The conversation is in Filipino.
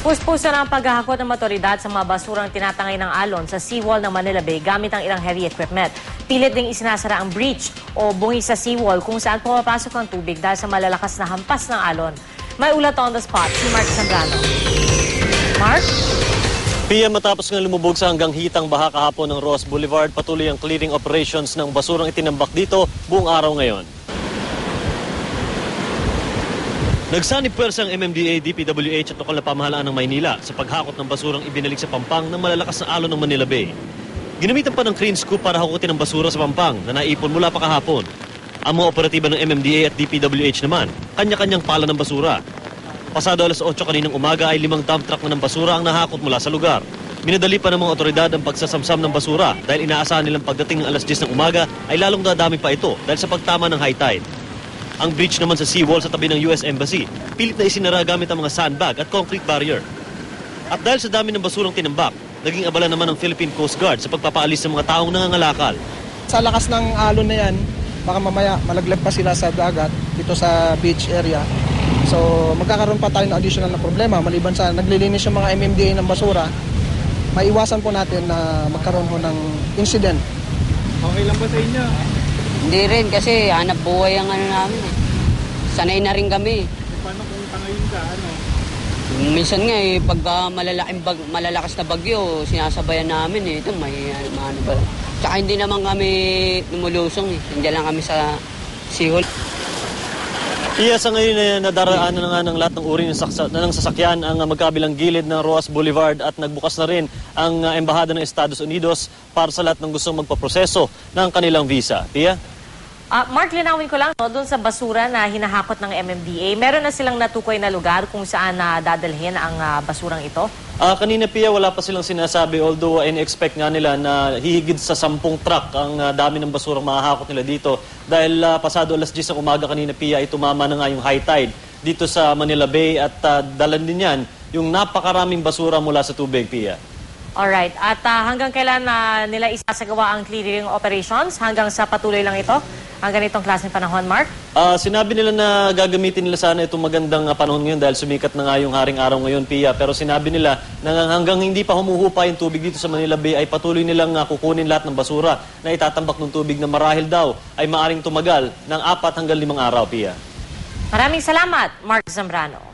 Puspusa na ang paghahakot ng motoridad sa mga basurang tinatangay ng alon sa seawall ng Manila Bay gamit ang ilang heavy equipment. Pilit ding isinasara ang breach o bungi sa seawall kung saan pumapasok ang tubig dahil sa malalakas na hampas ng alon. May ulat on the spot si Mark Zambrano. Mark? Pia matapos nga lumubog sa hanggang hitang baha kahapon ng Ross Boulevard, patuloy ang clearing operations ng basurang itinambak dito buong araw ngayon. Nagsanib pwersa ang MMDA, DPWH at lokal na pamahalaan ng Maynila sa paghakot ng basurang ibinalik sa Pampang ng malalakas na alon ng Manila Bay. Ginamitan pa ng crane scoop para hakutin ang basura sa Pampang na naipon mula pa kahapon. Ang mga operatiba ng MMDA at DPWH naman, kanya-kanyang pala ng basura. Pasado alas 8 kaninang umaga ay limang dump truck na ng basura ang nahakot mula sa lugar. Minadali pa ng mga otoridad ang pagsasamsam ng basura dahil inaasahan nilang pagdating ng alas 10 ng umaga ay lalong dadami pa ito dahil sa pagtama ng high tide. Ang breach naman sa seawall sa tabi ng US Embassy, pilit na isinara gamit ang mga sandbag at concrete barrier. At dahil sa dami ng basurang tinambak, naging abala naman ng Philippine Coast Guard sa pagpapaalis ng mga taong nangangalakal. Sa lakas ng alon na yan, baka mamaya malaglag pa sila sa dagat dito sa beach area. So magkakaroon pa tayo ng additional na problema maliban sa naglilinis yung mga MMDA ng basura. Maiwasan po natin na magkaroon ho ng incident. Okay lang ba sa inyo? Hindi rin kasi hanap buhay ang ano namin eh. Sanay na rin kami. E paano kung tangayin ka, ano? Minsan nga eh, pagka malalaking bag, malalakas na bagyo, sinasabayan namin eh. Ito may ano, ano ba. Tsaka hindi naman kami lumulusong eh. Hindi lang kami sa sihol. Iya sa ngayon ay nadaraanan na nga ng lahat ng uri ng, saksa, ng sasakyan ang magkabilang gilid ng Roas Boulevard at nagbukas na rin ang uh, Embahada ng Estados Unidos para sa lahat ng gustong magpaproseso ng kanilang visa. Tia? Ah, Mark, linawin ko lang, no, doon sa basura na hinahakot ng MMDA, meron na silang natukoy na lugar kung saan na dadalhin ang ah, basurang ito? Ah, kanina Pia, wala pa silang sinasabi although in-expect nga nila na hihigit sa sampung truck ang ah, dami ng basurang mahahakot nila dito dahil ah, pasado alas 10 ng umaga kanina Pia ay tumama na nga yung high tide dito sa Manila Bay at ah, dalan din yan yung napakaraming basura mula sa tubig Pia. Alright. At ah, hanggang kailan na nila isasagawa ang clearing operations? Hanggang sa patuloy lang ito? Ang ganitong klaseng panahon, Mark? Ah, sinabi nila na gagamitin nila sana itong magandang ah, panahon ngayon dahil sumikat na nga yung haring araw ngayon, Pia. Pero sinabi nila na hanggang hindi pa humuhupa yung tubig dito sa Manila Bay ay patuloy nilang ah, kukunin lahat ng basura na itatambak ng tubig na marahil daw ay maaring tumagal ng apat hanggang limang araw, Pia. Maraming salamat, Mark Zambrano.